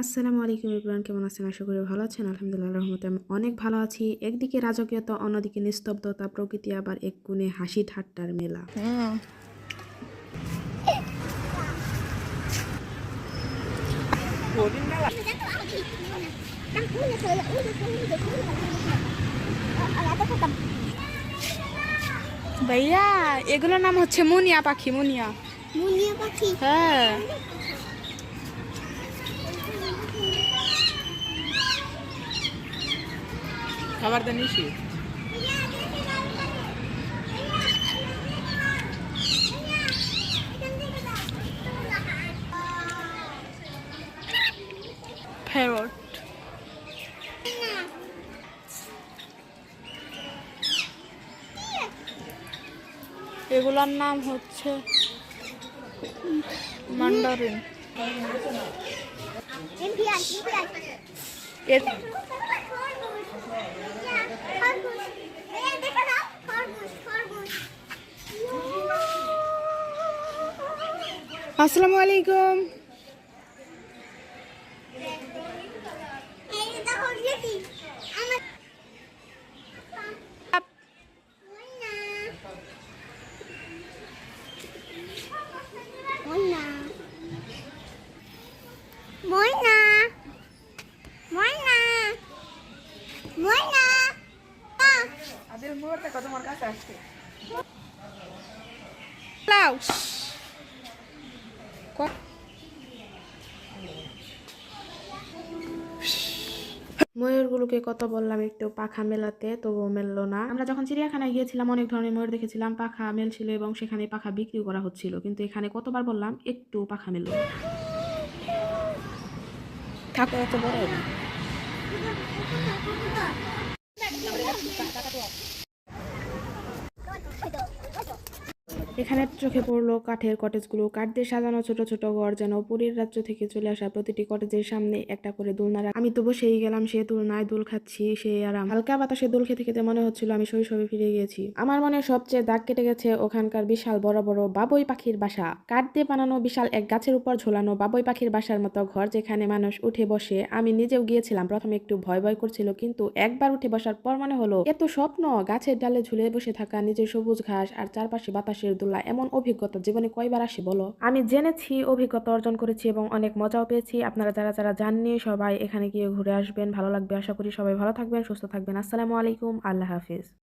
আসসালামু আলাইকুম ইব্রান কেমন আছেন? আশা করি ভালো আছেন। আলহামদুলিল্লাহ রহমতে আমি অনেক ভালো আছি। একদিকে রাজকীয়তা অন্যদিকে নিস্তব্ধতা প্রকৃতি আবার এক কোণে হাসি ঠাট্টার মেলা। ভাইয়া এগুলোর নাম হচ্ছে মুনিয়া পাখি মুনিয়া। মুনিয়া পাখি? হ্যাঁ। খাবার দেন ফেরট এগুলোর নাম হচ্ছে মান্ডারিন আসসালামু আলাইকুম এই দেখো ইয়েটি আমার ময়না ময়না ময়না ময়না ময়না আদের ময়ূরগুলোকে কত বললাম একটু পাখা মেলাতে তবুও মেললো না। আমরা যখন চিড়িয়াখানায় গিয়েছিলাম অনেক ধরনের ময়ূর দেখেছিলাম পাখা মেলছিল এবং সেখানে পাখা বিক্রিও করা হচ্ছিল। কিন্তু এখানে কতবার বললাম একটু পাখা মেললো। ঠাকুর এত বড় না এখানে চোখে পড়ল কাঠের কটেজগুলো। কাঠ দিয়ে সাজানো ছোট ছোট ঘর যেন পুরীর রাজ্য থেকে চলে আসা প্রতিটি কটেজের সামনে একটা করে দোলনা। আমি তো বসেই গেলাম সে দোলনায় দোল খাচ্ছি, সে আরাম হালকা বাতাসে দোল খেতে খেতে মনে হচ্ছিল আমি শৈশবে ফিরে গিয়েছি আমার মনে সবচেয়ে দাগ কেটে গেছে ওখানকার বিশাল বড় বড় বাবুই পাখির বাসা। কাঠ দিয়ে বানানো বিশাল এক গাছের উপর ঝোলানো বাবুই পাখির বাসার মতো ঘর যেখানে মানুষ উঠে বসে। আমি নিজেও গিয়েছিলাম, প্রথমে একটু ভয় ভয় করছিল, কিন্তু একবার উঠে বসার পর মনে হলো, এত স্বপ্ন! গাছের ডালে ঝুলে বসে থাকা নিজের সবুজ ঘাস আর চারপাশে বাতাসের দোলা এমন অভিজ্ঞতা জীবনে কয়বার আসে বলো? আমি জেনেছি, অভিজ্ঞতা অর্জন করেছি এবং অনেক মজাও পেয়েছি। আপনারা যারা যারা জাননি, সবাই এখানে গিয়ে ঘুরে আসবেন। ভালো লাগবে। আশা করি সবাই ভালো থাকবেন, সুস্থ থাকবেন। আসসালামু আলাইকুম। আল্লাহ হাফিজ।